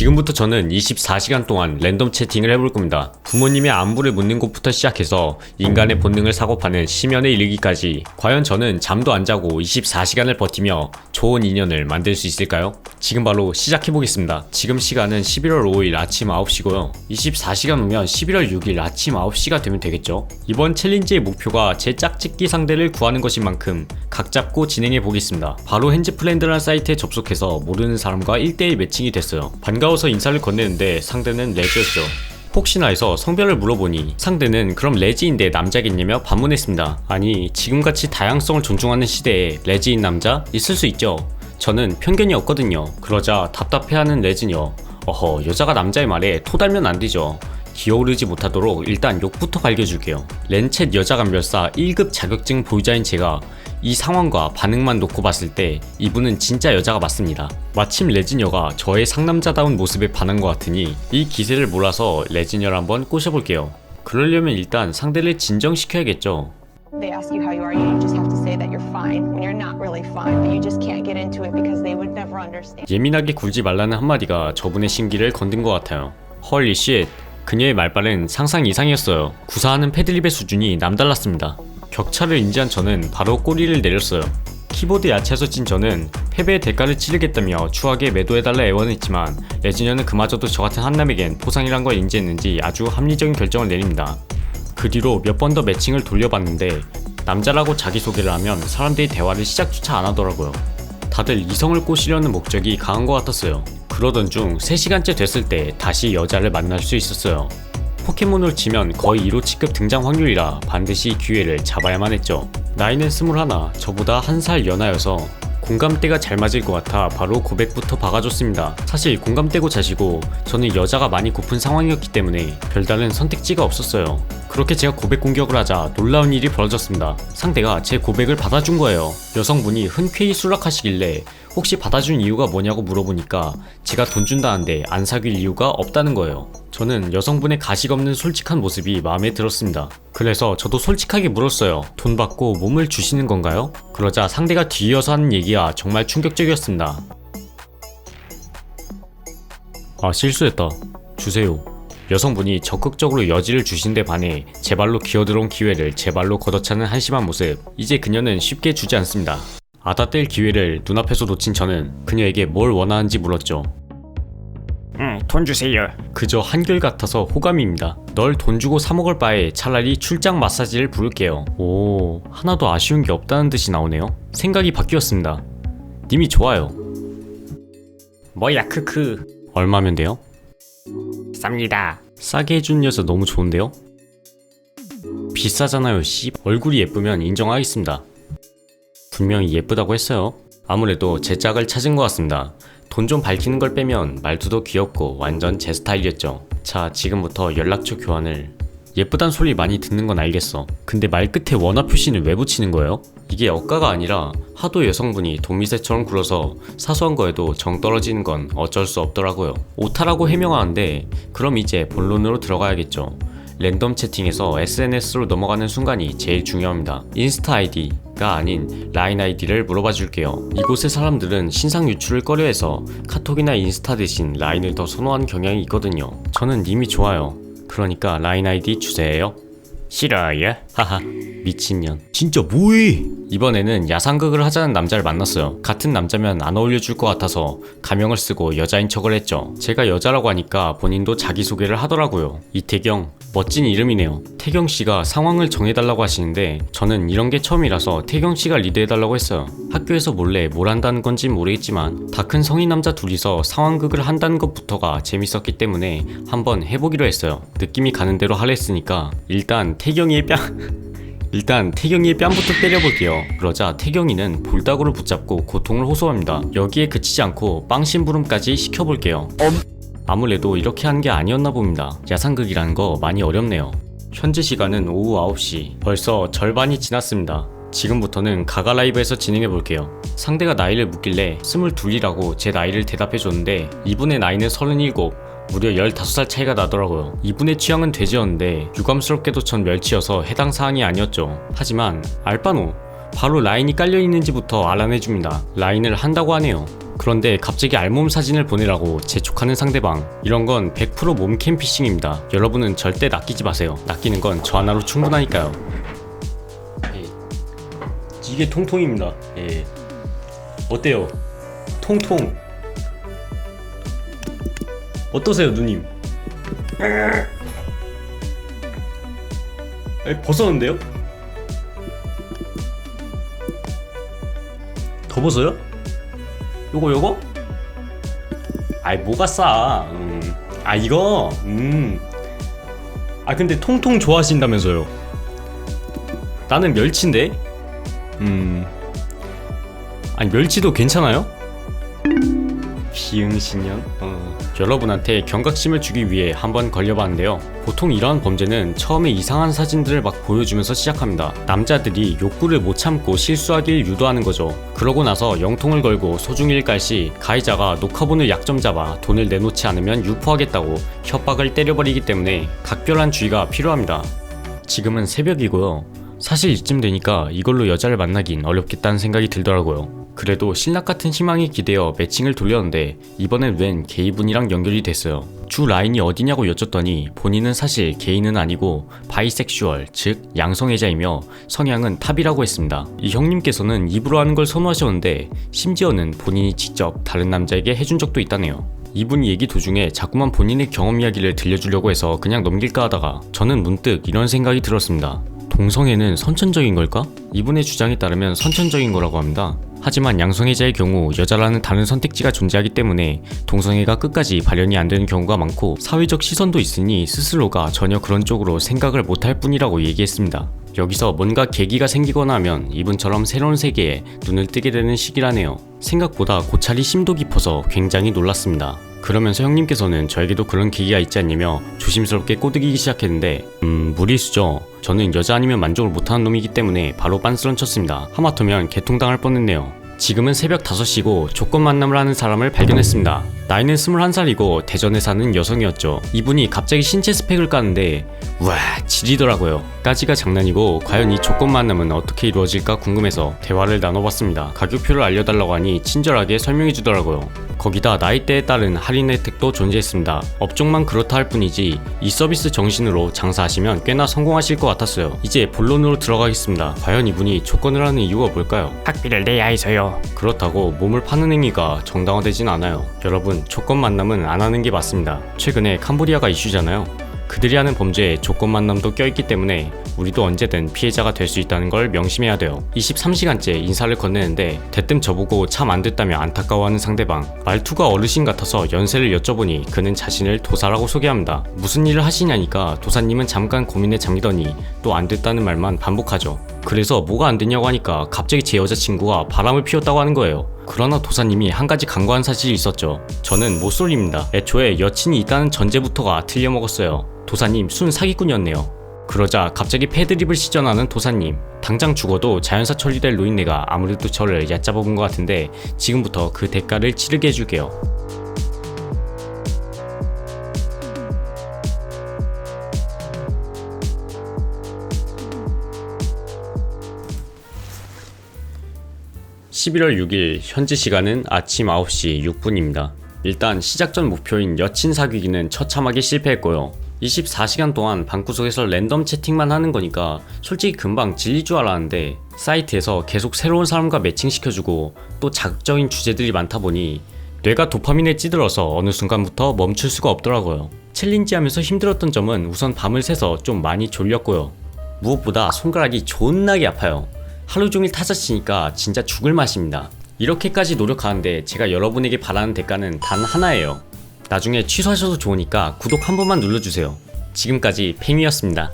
지금부터 저는 24시간 동안 랜덤 채팅을 해볼 겁니다. 부모님의 안부를 묻는 것부터 시작해서 인간의 본능을 사고파는 심연에 이르기까지 과연 저는 잠도 안 자고 24시간을 버티며 좋은 인연을 만들 수 있을까요? 지금 바로 시작해 보겠습니다. 지금 시간은 11월 5일 아침 9시고요. 24시간 후면 11월 6일 아침 9시가 되면 되겠죠. 이번 챌린지의 목표가 제 짝짓기 상대를 구하는 것인 만큼 각 잡고 진행해 보겠습니다. 바로 핸즈플랜드라는 사이트에 접속해서 모르는 사람과 1대1 매칭이 됐어요. 반가 워서 인사를 건네는데 상대는 레즈였죠. 혹시나 해서 성별을 물어보니 상대는 그럼 레지인데 남자겠냐며 반문했습니다. 아니 지금같이 다양성을 존중하는 시대에 레지인 남자 있을 수 있죠. 저는 편견이 없거든요. 그러자 답답해하는 레즈녀. 어허 여자가 남자의 말에 토달면 안 되죠. 기어오르지 못하도록 일단 욕부터 밝혀줄게요. 렌챗 여자감별사 1급 자격증 보유자인 제가 이 상황과 반응만 놓고 봤을 때 이분은 진짜 여자가 맞습니다. 마침 레지녀가 저의 상남자다운 모습에 반한 것 같으니 이 기세를 몰아서 레지녀를 한번 꼬셔볼게요. 그러려면 일단 상대를 진정시켜야겠죠. They ask you how you are, you just have to say that you're fine when you're not really fine, but you just can't get into it because they would never understand. 예민하게 굴지 말라는 한마디가 저분의 심기를 건든 것 같아요. 헐리 쉣. 그녀의 말발은 상상 이상이었어요. 구사하는 패드립의 수준이 남달랐습니다. 격차를 인지한 저는 바로 꼬리를 내렸어요. 키보드 야채에서 찐 저는 패배의 대가를 치르겠다며 추하게 매도해달라 애원했지만 레지녀는 그마저도 저 같은 한남에겐 포상이란 걸 인지했는지 아주 합리적인 결정을 내립니다. 그 뒤로 몇 번 더 매칭을 돌려봤는데 남자라고 자기소개를 하면 사람들이 대화를 시작조차 안 하더라고요. 다들 이성을 꼬시려는 목적이 강한 것 같았어요. 그러던 중 3시간째 됐을 때 다시 여자를 만날 수 있었어요. 포켓몬을 치면 거의 1호 치급 등장 확률이라 반드시 기회를 잡아야만 했죠. 나이는 21, 저보다 한 살 연하여서 공감대가 잘 맞을 것 같아 바로 고백부터 박아줬습니다. 사실 공감대고 자시고 저는 여자가 많이 고픈 상황이었기 때문에 별다른 선택지가 없었어요. 그렇게 제가 고백 공격을 하자 놀라운 일이 벌어졌습니다. 상대가 제 고백을 받아준 거예요. 여성분이 흔쾌히 수락하시길래 혹시 받아준 이유가 뭐냐고 물어보니까 제가 돈 준다는데 안 사귈 이유가 없다는 거예요. 저는 여성분의 가식 없는 솔직한 모습이 마음에 들었습니다. 그래서 저도 솔직하게 물었어요. 돈 받고 몸을 주시는 건가요? 그러자 상대가 뒤이어서 하는 얘기가 정말 충격적이었습니다. 아, 실수했다. 주세요. 여성분이 적극적으로 여지를 주신 데 반해 제 발로 기어들어온 기회를 제 발로 걷어차는 한심한 모습. 이제 그녀는 쉽게 주지 않습니다. 아다 뗄 기회를 눈앞에서 놓친 저는 그녀에게 뭘 원하는지 물었죠. 응, 돈 주세요. 그저 한결같아서 호감입니다. 널 돈 주고 사 먹을 바에 차라리 출장 마사지를 부를게요. 오, 하나도 아쉬운 게 없다는 듯이 나오네요. 생각이 바뀌었습니다. 님이 좋아요. 뭐야, 크크. 얼마면 돼요? 쌉니다. 싸게 해준 여자 너무 좋은데요? 비싸잖아요, 씨. 얼굴이 예쁘면 인정하겠습니다. 분명히 예쁘다고 했어요. 아무래도 제 짝을 찾은 것 같습니다. 돈 좀 밝히는 걸 빼면 말투도 귀엽고 완전 제 스타일이었죠. 자, 지금부터 연락처 교환을. 예쁘단 소리 많이 듣는 건 알겠어. 근데 말 끝에 원화 표시는 왜 붙이는 거예요? 이게 억가가 아니라 하도 여성분이 돈미세처럼 굴어서 사소한 거에도 정 떨어지는 건 어쩔 수 없더라고요. 오타라고 해명하는데 그럼 이제 본론으로 들어가야겠죠. 랜덤 채팅에서 SNS로 넘어가는 순간이 제일 중요합니다. 인스타 아이디 가 아닌 라인 아이디를 물어봐 줄게요. 이곳의 사람들은 신상 유출을 꺼려해서 카톡이나 인스타 대신 라인을 더 선호하는 경향이 있거든요. 저는 님이 좋아요. 그러니까 라인 아이디 주세요. 싫어요? 하하 미친년. 진짜 뭐해? 이번에는 야상극을 하자는 남자를 만났어요. 같은 남자면 안 어울려줄 것 같아서 가명을 쓰고 여자인 척을 했죠. 제가 여자라고 하니까 본인도 자기소개를 하더라고요. 이태경 멋진 이름이네요. 태경 씨가 상황을 정해달라고 하시는데 저는 이런 게 처음이라서 태경 씨가 리드해달라고 했어요. 학교에서 몰래 뭘 한다는 건지 모르겠지만 다 큰 성인 남자 둘이서 상황극을 한다는 것부터가 재밌었기 때문에 한번 해보기로 했어요. 느낌이 가는 대로 하려 했으니까 일단 태경이의 뺨 일단 태경이의 뺨부터 때려볼게요. 그러자 태경이는 볼따구를 붙잡고 고통을 호소합니다. 여기에 그치지 않고 빵심부름까지 시켜볼게요. 아무래도 이렇게 하는 게 아니었나 봅니다. 야상극이라는 거 많이 어렵네요. 현재 시간은 오후 9시. 벌써 절반이 지났습니다. 지금부터는 가가 라이브에서 진행해 볼게요. 상대가 나이를 묻길래 22이라고 제 나이를 대답해 줬는데 이분의 나이는 37. 무려 15살 차이가 나더라고요. 이분의 취향은 돼지였는데 유감스럽게도 전 멸치여서 해당 사항이 아니었죠. 하지만 알바노 바로 라인이 깔려 있는지부터 알아내줍니다. 라인을 한다고 하네요. 그런데 갑자기 알몸 사진을 보내라고 재촉하는 상대방. 이런 건 100% 몸캠 피싱입니다. 여러분은 절대 낚이지 마세요. 낚이는 건 저 하나로 충분하니까요. 예. 이게 통통입니다. 예. 어때요? 통통. 어떠세요, 누님? 에, 벗었는데요? 더 벗어요? 요거 요거? 아이 뭐가 싸? 음. 아 이거? 음. 아 근데 통통 좋아하신다면서요? 나는 멸치인데? 음. 아니 멸치도 괜찮아요? 비응신년? 어. 여러분한테 경각심을 주기 위해 한번 걸려봤는데요. 보통 이러한 범죄는 처음에 이상한 사진들을 막 보여주면서 시작합니다. 남자들이 욕구를 못 참고 실수하길 유도하는 거죠. 그러고 나서 영통을 걸고 소중일 깔시 가해자가 녹화본을 약점 잡아 돈을 내놓지 않으면 유포하겠다고 협박을 때려버리기 때문에 각별한 주의가 필요합니다. 지금은 새벽이고요. 사실 이쯤 되니까 이걸로 여자를 만나긴 어렵겠다는 생각이 들더라고요. 그래도 신락 같은 희망이 기대어 매칭을 돌렸는데 이번엔 웬 게이분이랑 연결이 됐어요. 주 라인이 어디냐고 여쭸더니 본인은 사실 게이는 아니고 바이섹슈얼, 즉 양성애자이며 성향은 탑이라고 했습니다. 이 형님께서는 입으로 하는 걸 선호하셨는데 심지어는 본인이 직접 다른 남자에게 해준 적도 있다네요. 이분이 얘기 도중에 자꾸만 본인의 경험 이야기를 들려주려고 해서 그냥 넘길까 하다가 저는 문득 이런 생각이 들었습니다. 동성애는 선천적인 걸까? 이분의 주장에 따르면 선천적인 거라고 합니다. 하지만 양성애자의 경우 여자라는 다른 선택지가 존재하기 때문에 동성애가 끝까지 발현이 안 되는 경우가 많고 사회적 시선도 있으니 스스로가 전혀 그런 쪽으로 생각을 못할 뿐이라고 얘기했습니다. 여기서 뭔가 계기가 생기거나 하면 이분처럼 새로운 세계에 눈을 뜨게 되는 시기라네요. 생각보다 고찰이 심도 깊어서 굉장히 놀랐습니다. 그러면서 형님께서는 저에게도 그런 계기가 있지 않냐며 조심스럽게 꼬드기기 시작했는데 음 무리수죠. 저는 여자 아니면 만족을 못하는 놈이기 때문에 바로 빤스런 쳤습니다. 하마터면 개통당할 뻔했네요. 지금은 새벽 5시고 조건 만남을 하는 사람을 발견했습니다. 나이는 21살이고 대전에 사는 여성이었죠. 이분이 갑자기 신체 스펙을 까는데 우와 지리더라고요. 까지가 장난이고 과연 이 조건 만남은 어떻게 이루어질까 궁금해서 대화를 나눠봤습니다. 가격표를 알려달라고 하니 친절하게 설명해 주더라고요. 거기다 나이대에 따른 할인 혜택도 존재했습니다. 업종만 그렇다 할 뿐이지 이 서비스 정신으로 장사하시면 꽤나 성공하실 것 같았어요. 이제 본론으로 들어가겠습니다. 과연 이분이 조건을 하는 이유가 뭘까요? 학비를 내야 해서요. 그렇다고 몸을 파는 행위가 정당화되진 않아요. 여러분, 조건 만남은 안 하는 게 맞습니다. 최근에 캄보디아가 이슈잖아요. 그들이 하는 범죄에 조건 만남도 껴있기 때문에 우리도 언제든 피해자가 될 수 있다는 걸 명심해야 돼요. 23시간째 인사를 건네는데 대뜸 저보고 참 안 됐다며 안타까워하는 상대방. 말투가 어르신 같아서 연세를 여쭤보니 그는 자신을 도사라고 소개합니다. 무슨 일을 하시냐니까 도사님은 잠깐 고민에 잠기더니 또 안 됐다는 말만 반복하죠. 그래서 뭐가 안 됐냐고 하니까 갑자기 제 여자친구가 바람을 피웠다고 하는 거예요. 그러나 도사님이 한 가지 간과한 사실이 있었죠. 저는 모쏠입니다. 애초에 여친이 있다는 전제부터가 틀려먹었어요. 도사님 순 사기꾼이었네요. 그러자 갑자기 패드립을 시전하는 도사님. 당장 죽어도 자연사 처리될 노인네가 아무래도 저를 얕잡아본 것 같은데 지금부터 그 대가를 치르게 해줄게요. (11월 6일) 현지 시간은 아침 9시 6분입니다. 일단 시작 전 목표인 여친 사귀기는 처참하게 실패했고요. 24시간 동안 방구석에서 랜덤 채팅만 하는 거니까 솔직히 금방 질릴 줄 알았는데 사이트에서 계속 새로운 사람과 매칭시켜주고 또 자극적인 주제들이 많다 보니 뇌가 도파민에 찌들어서 어느 순간부터 멈출 수가 없더라고요. 챌린지 하면서 힘들었던 점은 우선 밤을 새서 좀 많이 졸렸고요. 무엇보다 손가락이 존나게 아파요. 하루 종일 타자 치니까 진짜 죽을 맛입니다. 이렇게까지 노력하는데 제가 여러분에게 바라는 대가는 단 하나예요. 나중에 취소하셔도 좋으니까 구독 한 번만 눌러주세요. 지금까지 팽이였습니다.